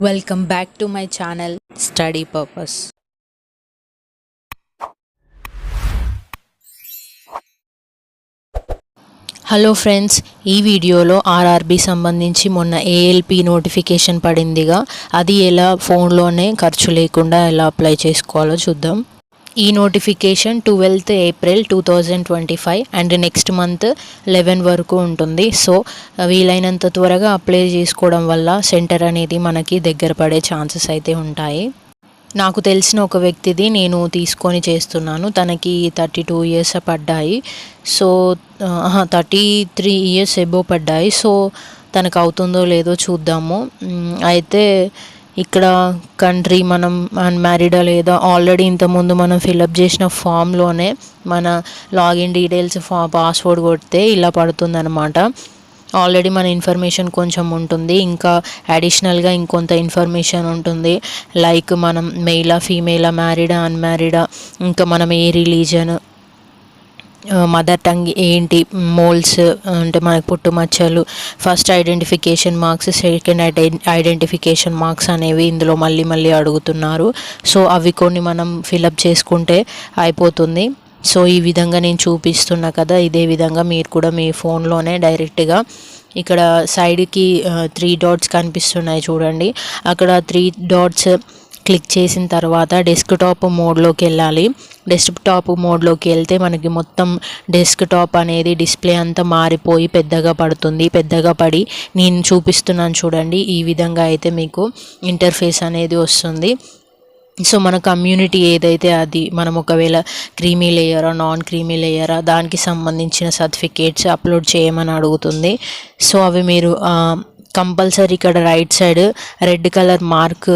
Welcome back to my channel study purpose hello friends ఈ వీడియోలో RRB సంబంధించి మొన్న ఏఎల్పి నోటిఫికేషన్ పడిందిగా. అది ఎలా ఫోన్లోనే ఖర్చు లేకుండా ఎలా అప్లై చేసుకోవాలో చూద్దాం. ఈ notification twelfth April two thousand twenty five and next month eleven వరకు ఉంటుంది. సో వీలైనంత త్వరగా అప్లై చేసుకోవడం వల్ల సెంటర్ అనేది మనకి దగ్గర పడే ఛాన్సెస్ అయితే ఉంటాయి. నాకు తెలిసిన ఒక వ్యక్తిది నేను తీసుకొని చేస్తున్నాను. తనకి థర్టీ టూ ఇయర్స్ పడ్డాయి. So thirty three years above పడ్డాయి. సో తనకు అవుతుందో లేదో చూద్దాము. అయితే ఇక్కడ కంట్రీ మనం అన్మ్యారీడా లేదా ఆల్రెడీ ఇంతకుముందు మనం ఫిలప్ చేసిన ఫామ్లోనే మన లాగిన్ డీటెయిల్స్ ఫా పాస్వర్డ్ కొడితే ఇలా పడుతుందన్నమాట. ఆల్రెడీ మన ఇన్ఫర్మేషన్ కొంచెం ఉంటుంది ఇంకా అడిషనల్గా ఇంకొంత ఇన్ఫర్మేషన్ ఉంటుంది. లైక్ మనం మెయిలా ఫీమేలా మ్యారీడా అన్మ్యారీడా ఇంకా మనం ఏ రిలీజన్ మదర్ టంగ్ ఏంటి? మోల్స్ అంటే మనకు పుట్టుమచ్చలు first identification marks second identification marks అనేవి ఇందులో మళ్ళీ మళ్ళీ అడుగుతున్నారు. సో అవి కొన్ని మనం ఫిలప్ చేసుకుంటే అయిపోతుంది. సో ఈ విధంగా నేను చూపిస్తున్నా కదా ఇదే విధంగా మీరు కూడా మీ ఫోన్లోనే డైరెక్ట్గా ఇక్కడ సైడ్కి త్రీ డాట్స్ కనిపిస్తున్నాయి చూడండి. అక్కడ త్రీ డాట్స్ క్లిక్ చేసిన తర్వాత డెస్క్టాప్ మోడ్లోకి వెళ్ళాలి. డెస్క్టాప్ మోడ్లోకి వెళ్తే మనకి మొత్తం డెస్క్టాప్ అనేది డిస్ప్లే అంతా మారిపోయి పెద్దగా పడుతుంది. పెద్దగా పడి నేను చూపిస్తున్నాను చూడండి. ఈ విధంగా అయితే మీకు ఇంటర్ఫేస్ అనేది వస్తుంది. సో మన కమ్యూనిటీ ఏదైతే అది మనం ఒకవేళ క్రీమీ లేయరా నాన్ క్రీమీ లేయరా దానికి సంబంధించిన సర్టిఫికేట్స్ అప్లోడ్ చేయమని అడుగుతుంది. సో అవి మీరు కంపల్సరీ ఇక్కడ right side red colour mark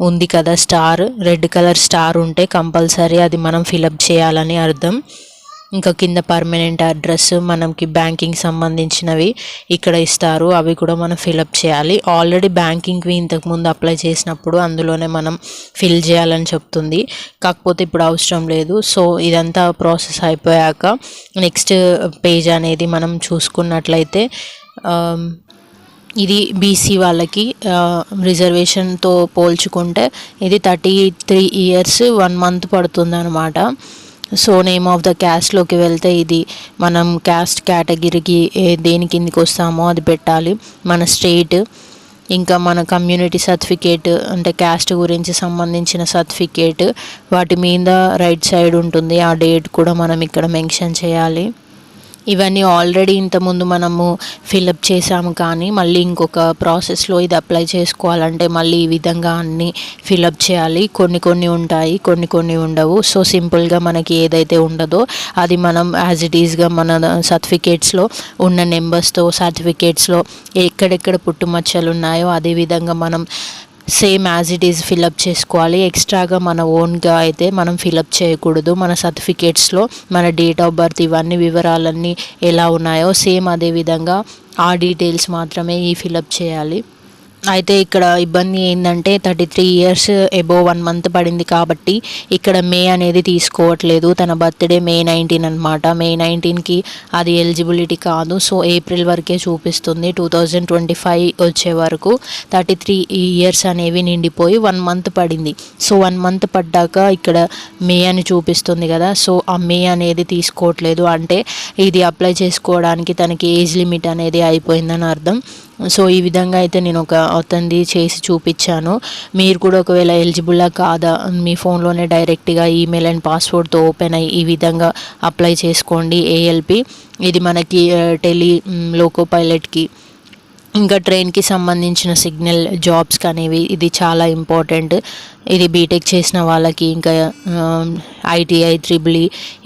ఉంది కదా స్టార్. రెడ్ కలర్ స్టార్ ఉంటే కంపల్సరీ అది మనం ఫిలప్ చేయాలని అర్థం. ఇంకా కింద పర్మనెంట్ అడ్రస్ మనకి బ్యాంకింగ్ సంబంధించినవి ఇక్కడ ఇస్తారు. అవి కూడా మనం ఫిలప్ చేయాలి. ఆల్రెడీ బ్యాంకింగ్వి ఇంతకుముందు అప్లై చేసినప్పుడు అందులోనే మనం ఫిల్ చేయాలని చెప్తుంది. కాకపోతే ఇప్పుడు అవసరం లేదు. సో ఇదంతా ప్రాసెస్ అయిపోయాక నెక్స్ట్ పేజ్ అనేది మనం చూసుకున్నట్లయితే ఇది బీసీ వాళ్ళకి రిజర్వేషన్తో పోల్చుకుంటే ఇది thirty three years one month పడుతుంది అనమాట సో నేమ్ ఆఫ్ ద క్యాస్ట్లోకి వెళ్తే ఇది మనం క్యాస్ట్ కేటగిరీకి దేని కిందికి వస్తామో అది పెట్టాలి. మన స్టేట్ ఇంకా మన కమ్యూనిటీ సర్టిఫికేట్ అంటే క్యాస్ట్ గురించి సంబంధించిన సర్టిఫికేట్ వాటి మీద రైట్ సైడ్ ఉంటుంది. ఆ డేట్ కూడా మనం ఇక్కడ మెన్షన్ చేయాలి. ఇవన్నీ ఆల్రెడీ ఇంతకుముందు మనము ఫిలప్ చేసాము కానీ మళ్ళీ ఇంకొక ప్రాసెస్లో ఇది అప్లై చేసుకోవాలంటే మళ్ళీ ఈ విధంగా అన్నీ ఫిలప్ చేయాలి. కొన్ని కొన్ని ఉంటాయి కొన్ని కొన్ని ఉండవు. సో సింపుల్గా మనకి ఏదైతే ఉండదో అది మనం యాజ్ ఇట్ ఈస్గా మన సర్టిఫికేట్స్లో ఉన్న నెంబర్స్తో సర్టిఫికేట్స్లో ఎక్కడెక్కడ పుట్టుమచ్చలు ఉన్నాయో అదే విధంగా మనం same as it is fill up చేసుకోవాలి. ఎక్స్ట్రాగా మన ఓన్గా అయితే మనం ఫిలప్ చేయకూడదు. మన సర్టిఫికేట్స్లో మన డేట్ ఆఫ్ బర్త్ ఇవన్నీ వివరాలన్నీ ఎలా ఉన్నాయో సేమ్ అదే విధంగా ఆ డీటెయిల్స్ మాత్రమే ఈ ఫిలప్ చేయాలి. అయితే ఇక్కడ ఇబ్బంది ఏంటంటే thirty three years above one month పడింది కాబట్టి ఇక్కడ మే అనేది తీసుకోవట్లేదు. తన బర్త్డే మే నైన్టీన్ అనమాట మే నైన్టీన్కి అది ఎలిజిబిలిటీ కాదు. సో ఏప్రిల్ వరకే చూపిస్తుంది. టూ థౌజండ్ ట్వంటీ ఫైవ్ వచ్చే వరకు థర్టీ త్రీ ఇయర్స్ అనేవి నిండిపోయి వన్ మంత్ పడింది. సో వన్ మంత్ పడ్డాక ఇక్కడ మే అని చూపిస్తుంది కదా. సో ఆ మే అనేది తీసుకోవట్లేదు. అంటే ఇది అప్లై చేసుకోవడానికి తనకి ఏజ్ లిమిట్ అనేది అయిపోయిందని అర్థం. సో ఈ విధంగా అయితే నేను ఒక అతనిది చేసి చూపించాను. మీరు కూడా ఒకవేళ ఎలిజిబుల్లా కాదా మీ ఫోన్లోనే డైరెక్ట్గా ఈమెయిల్ అండ్ పాస్వర్డ్తో ఓపెన్ అయ్యి ఈ విధంగా అప్లై చేసుకోండి ఏఎల్పి ఇది మనకి టెలి లోకో పైలట్కి ఇంకా ట్రైన్కి సంబంధించిన సిగ్నల్ జాబ్స్కి అనేవి ఇది చాలా ఇంపార్టెంట్. ఇది బీటెక్ చేసిన వాళ్ళకి ఇంకా ఐటీఐ త్రిబుల్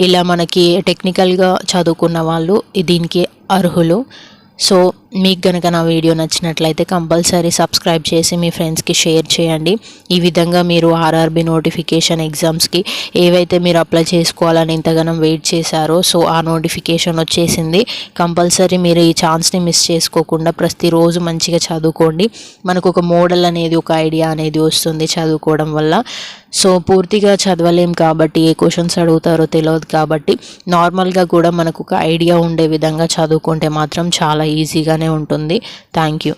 ఇలా మనకి టెక్నికల్గా చదువుకున్న వాళ్ళు దీనికి అర్హులు. సో మీకు కనుక నా వీడియో నచ్చినట్లయితే కంపల్సరీ సబ్స్క్రైబ్ చేసి మీ ఫ్రెండ్స్కి షేర్ చేయండి. ఈ విధంగా మీరు ఆర్ఆర్బి నోటిఫికేషన్ ఎగ్జామ్స్కి ఏవైతే మీరు అప్లై చేసుకోవాలని ఇంతగానం వెయిట్ చేశారో సో ఆ నోటిఫికేషన్ వచ్చేసింది. కంపల్సరీ మీరు ఈ ఛాన్స్ని మిస్ చేసుకోకుండా ప్రతిరోజు మంచిగా చదువుకోండి. మనకు ఒక మోడల్ అనేది ఒక ఐడియా అనేది వస్తుంది చదువుకోవడం వల్ల. సో పూర్తిగా చదవలేం కాబట్టి ఏ క్వశ్చన్స్ అడుగుతారో తెలియదు కాబట్టి నార్మల్గా కూడా మనకు ఒక ఐడియా ఉండే విధంగా చదువుకుంటే మాత్రం చాలా ఈజీగా బాగానే ఉంటుంది. Thank you